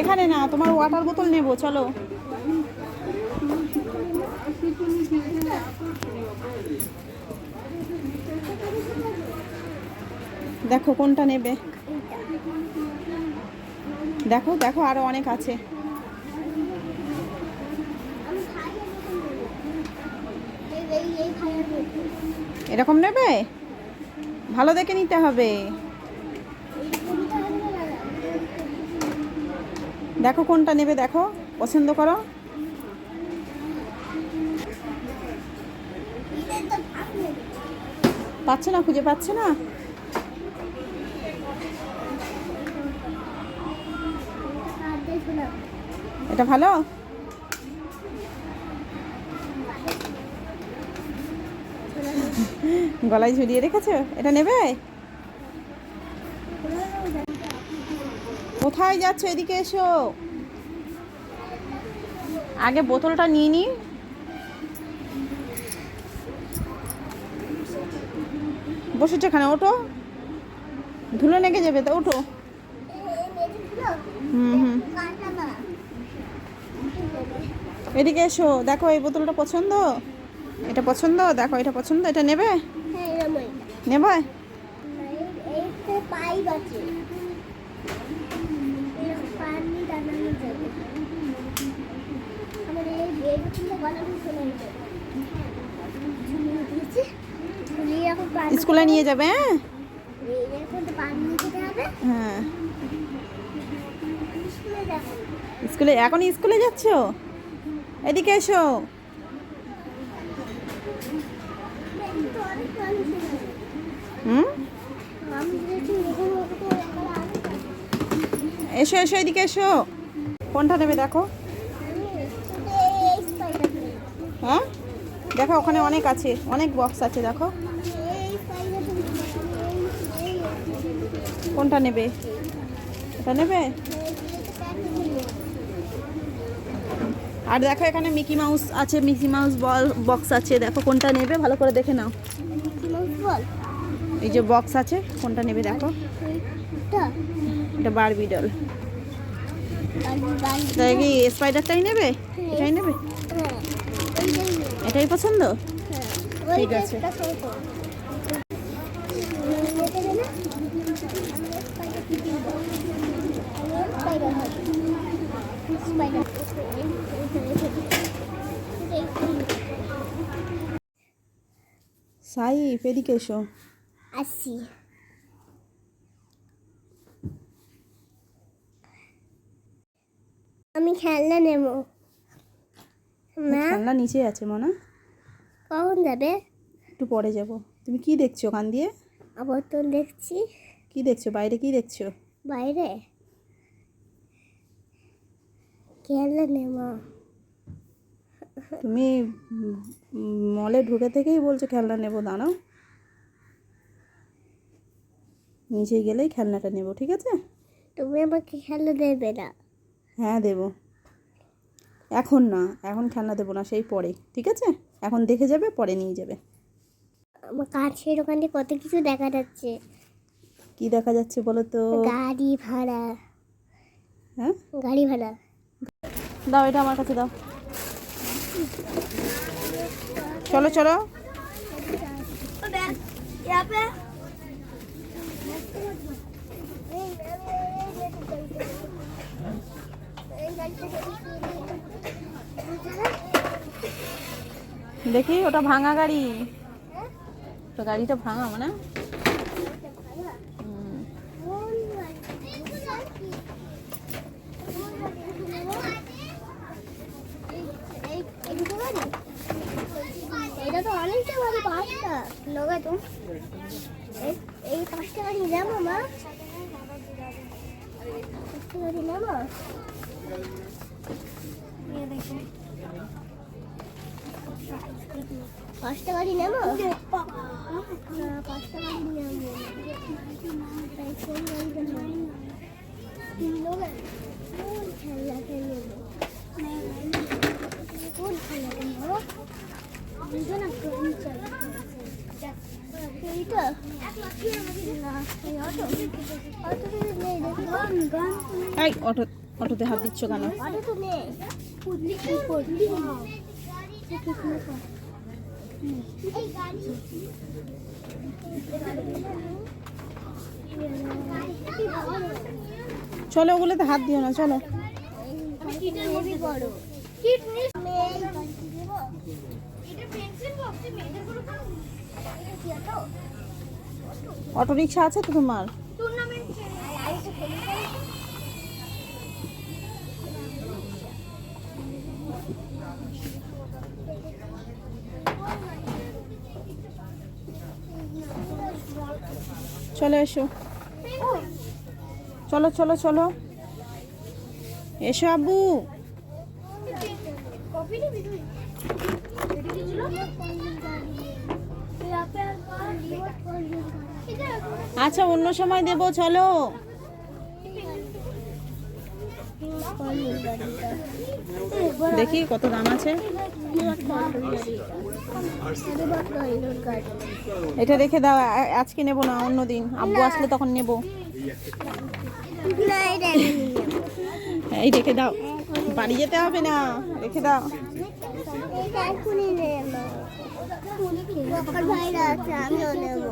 এখানে না, তোমার ওয়াটার বোতল নেব, চলো। দেখো কোনটা নেবে। দেখো দেখো, আরও অনেক আছে। এরকম নেবে? ভালো দেখে নিতে হবে। দেখো কোনটা নেবে, দেখো। পছন্দ করো। পাচ্ছে না, খুঁজে পাচ্ছে না? এটা ভালো? গলায় ঝুলিয়ে রেখেছো? এটা নেবে? কোথায় যাচ্ছ এদিকে এসো? আগে বোতলটা নিয়ে নি। বসেছো এখানে ওঠো। ধুলো লেগে যাবে তো ওঠো। হুম হুম। এদিকে এসো দেখো এই বোতলটা পছন্দ? এটা পছন্দ? দেখো এটা পছন্দ এটা নেবে? নেবে পাইপ আছে পানি টানানো যাবে আমার এই বেডগুলো গলানো চলে যাবে ঝুলিয়ে দিয়েছি ঝুলিয়ে এখন পানি স্কুলে নিয়ে যাবে হ্যাঁ? হ্যাঁ। স্কুলে এখন স্কুলে যাচ্ছ? এদিকে এসো। হুম? এসো এসো, এদিকে এসো। কোনটা নেবে, দেখো এই স্পাইডার হ্যাঁ দেখো ওখানে অনেক আছে অনেক বক্স আছে দেখো। কোনটা নেবে? এটা নেবে? আর দেখো এখানে মিকি মাউস আছে মিকি মাউস বল বক্স আছে দেখো কোনটা নেবে? ভালো করে দেখে নাও। এই যে বক্স আছে কোনটা নেবে দেখো? এটা বারবি ডল তাই কি স্পাইডারটাই নেবে? এটাই নেবে। এটাই পছন্দ? হ্যাঁ। ঠিক আছে। সাইফ এদিকে এসো। আসি। আমি খেলনা নেব। খেলনা নিচে আছে মনে। কখন যাবে? একটু পরে যাব। তুমি কি দেখছ ওখান দিয়ে? আবার তো দেখছি। কি দেখছ? বাইরে কি দেখছ? বাইরে? তুমি মলে ঢুকে থেকেই বলছো খেলনা নেব দাঁড়াও। নিচে গেলেই খেলনাটা নেব ঠিক আছে? তুমি আমাকে খেলনা দেবে না? হ্যাঁ দেবো। এখন না এখন খেলনা দেবো না সেই পরে ঠিক আছে এখন দেখে যাবে পরে নিয়ে যাবে আমার কাছের ওখানে কত কিছু দেখা যাচ্ছে কি দেখা যাচ্ছে বলো তো গাড়ি ভাড়া হ্যাঁ গাড়ি ভাড়া দাও এটা আমার কাছে দাও চলো চলো দেখি, ওটা ভাঙা গাড়ি। তো গাড়িটা ভাঙা মানে। এটা তো অনেকটা পাঁচটা। এই- পাঁচটা গাড়ি নেব, মা। নেব। হ্যাঁ, পাঁচটা গাড়ি নেব? তাই কোন গাড়িটা নেব? অটো অটোতে হাত দিচ্ছ কেন? অটো তো নেই। চলো ওগুলোতে হাত দিও না চলো। অটো রিক্সা আছে তো তোমার? চলো এসো। চলো চলো চলো। এসো আব্বু। আচ্ছা অন্য সময় দেবো চলো। দেখি কত দাম আছে। এটা রেখে দাও আজকে নেব না অন্য দিন। আব্বু আসলে তখন নেব। এই রেখে দাও। বাড়ি যেতে হবে না রেখে দাও। ভাইরা আছে আমিও নেব।